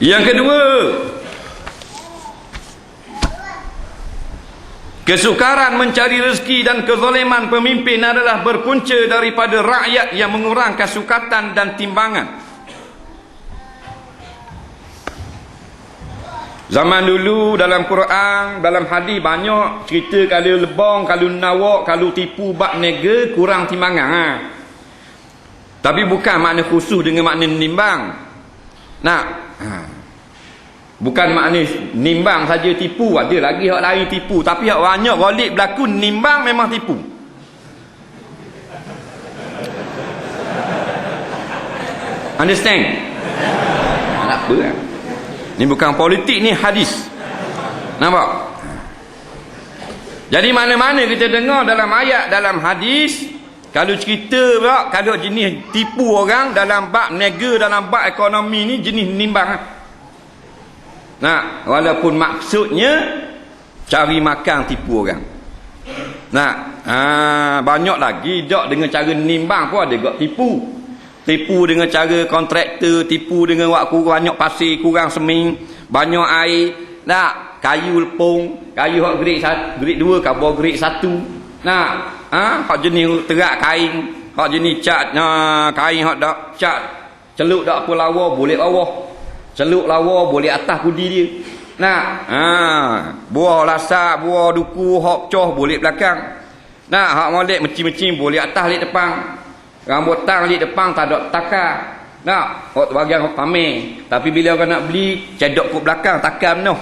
Yang kedua, kesukaran mencari rezeki dan kezaliman pemimpin adalah berpunca daripada rakyat yang mengurangkan sukatan dan timbangan. Zaman dulu dalam Quran, dalam hadis banyak cerita kalau lebong, kalau nawak, kalau tipu bab nega kurang timbangan. Ha. Tapi bukan makna khusus dengan makna nimbang. Nak. Ha. Bukan makna nimbang saja tipu, ada lagi hak lain tipu, tapi hak banyak galik berlaku nimbang memang tipu. Understand? Tak apa kan? Ni bukan politik ni hadis. Nampak? Jadi mana-mana kita dengar dalam ayat dalam hadis kalau cerita pula kalau jenis tipu orang dalam bab niaga dalam bab ekonomi ni jenis nimbang. Nah, walaupun maksudnya cari makan tipu orang. Nah, ha, banyak lagi dok dengan cara nimbang pun ada gak tipu. Tipu dengan cara kontraktor tipu dengan waktu banyak pasir kurang seming banyak air. Nak kayu lepung kayu hak grade grade 2 kabur grade 1 nak ha hak jenis terak kain hak jenis cat nah kain hak dak cat. Celuk dak apa lawa boleh bawah celuk lawa boleh atas kudi dia nak ha buah lasak buah duku hak coh boleh belakang nak hak molek mecin-mecin boleh atas lek depan Rambut tang di depan tak ada takar. Nak, hok bagian hok pamer. Tapi bila orang nak beli, cedok ke belakang takar noh.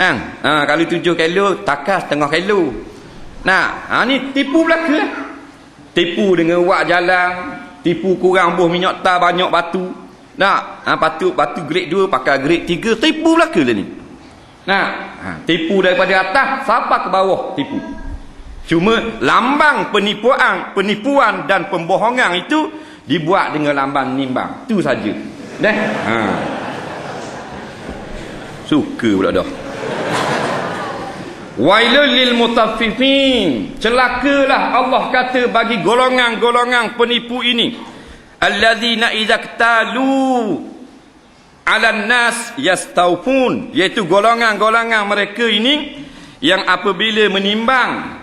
Kan? Ha, kalau tujuh kilo, takar setengah kilo. Nah, ha, ni tipu belaka. Tipu dengan wak jalan, tipu kurang buh minyak tar banyak batu. Nak, ha, patut batu grade 2 pakai grade 3, tipu belaka lah ni. Nah, ha, tipu daripada atas sampai ke bawah tipu. Cuma lambang penipuan, penipuan dan pembohongan itu dibuat dengan lambang nimbang. Itu saja. Dah. Ha. Suka pula dah. Wailul lil mutaffifin. Celakalah Allah kata bagi golongan-golongan penipu ini. Alladzina idza ktalu 'alan nas yastawfun, iaitu golongan-golongan mereka ini yang apabila menimbang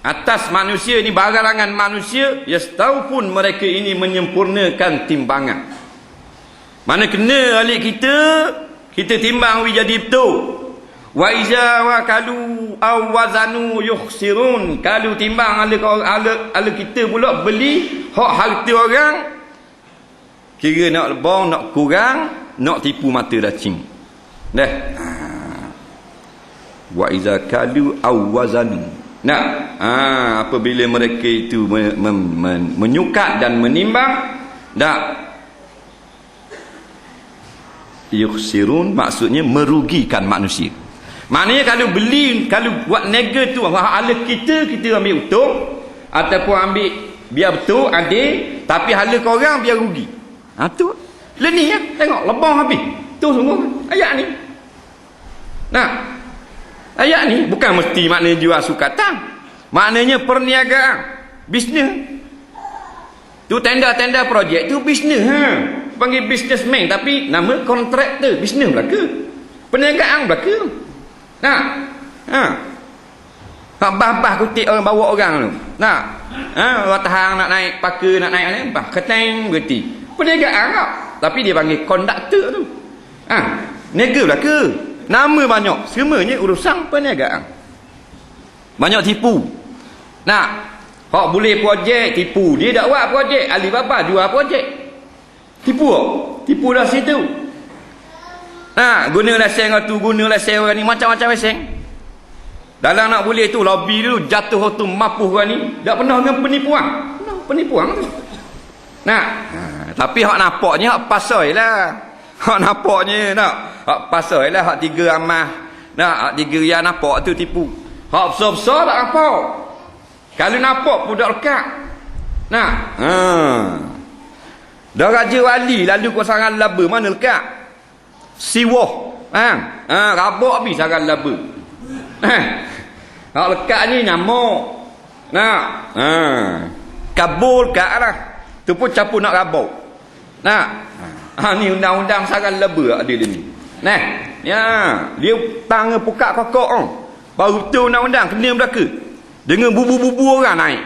atas manusia ini barangan manusia ya tahu pun mereka ini menyempurnakan timbangan. Mana kena alik kita kita timbang we jadi betul. Wa iza wa kalu aw wazanu yukhsirun. Kalau timbang ala ala, ala kita pula beli hak harta orang kira nak lebong nak kurang nak tipu mata dacing dah. Wa iza kalu aw wazanu Nah, ha, apabila mereka itu men, men, men, menyukat dan menimbang, tak yukhsirun maksudnya merugikan manusia. Maknanya kalau beli, kalau buat nega tu hala kita kita ambil untung ataupun ambil biar betul ada tapi hala kau orang biar rugi. Ha tu. Lah ni ya, tengok lebang habis. Tu semua ayat ni. Nah, Ayat ni bukan mesti maknanya jual sukatan. Maknanya perniagaan. Bisnes. Tu tenda-tenda projek tu bisnes. Ha. Panggil businessman. Tapi nama kontraktor. Bisnes belaka. Perniagaan belaka. Nah. Ha. Hak bah-bah kutik orang bawa orang tu. Nah. Ha. Watahang nak naik pakai nak naik. Bah. Keteng berhenti. Perniagaan tak. Tapi dia panggil konduktor tu. Ha. Niaga belaka. Nama banyak. Semuanya urusan perniagaan. Banyak tipu. Nak. Hak boleh projek, tipu. Dia tak buat projek. Alibaba jual projek. Tipu tak? Tipu dah situ. Nah, guna lesen tu, guna lesen orang ni. Macam-macam lesen. Dalam nak boleh tu, lobby dulu. Jatuh tu, mapuh orang ni. Tak pernah dengan penipuan. Penipuan tu. Nah. Ha, tapi hak nampaknya, hak pasal lah. Hak nampaknya nak. Hak pasal lah hak tiga amah. Nak hak tiga yang nampak tu tipu. Hak besar-besar tak nampak. Kalau nampak pun tak lekat. Nak. Ha. Dah raja wali lalu kau sangat laba mana lekat? Siwah. Ha. Ha, rabak habis sangat laba. Ha. Hak lekat ni nyamuk. Nak. Ha. Kabul kat lah. Tu pun campur nak rabak. Nak. Ha. Ha ni undang-undang sangat leba ada dia ni. Nah, ya, dia tangan pukat kokok oh. Baru tu undang-undang kena belaka. Dengan bubu-bubu orang naik.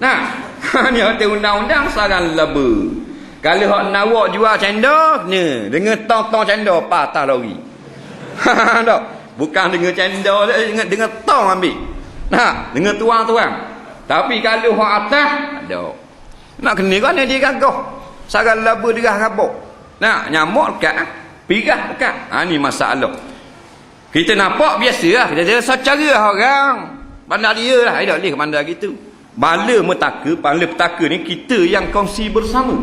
Nah, ni tu undang-undang sarang laba. Kalau hak nawak jual cendol, kena. Dengan tong-tong cendol patah lori. Ha tak. Bukan dengan cendol dengan dengan tong ambil. Nah, dengan tuang-tuang. Tapi kalau hak atas, ada. Nak kena kan dia gagah. Sarang laba dia rabak. Nah, nyamuk dekat. ah. Pirah dekat. Ha ni masalah. Kita nampak biasa lah. Kita rasa cara orang. Bandar dia lah. Dia tak boleh ke bandar gitu. Bala metaka, bala petaka ni kita yang kongsi bersama.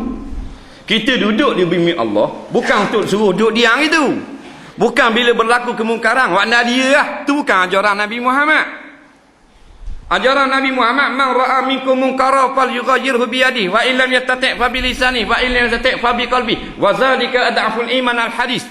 Kita duduk di bumi Allah. Bukan untuk suruh duduk diam itu. Bukan bila berlaku kemungkaran. Bandar dia lah. Itu bukan ajaran Nabi Muhammad. Ajaran Nabi Muhammad man ra'a minkum munkara falyughayyirhu bi yadihi wa illam yastati' fa bi lisanihi wa illam yastati' fa bi qalbihi wa zalika ad'aful iman al hadis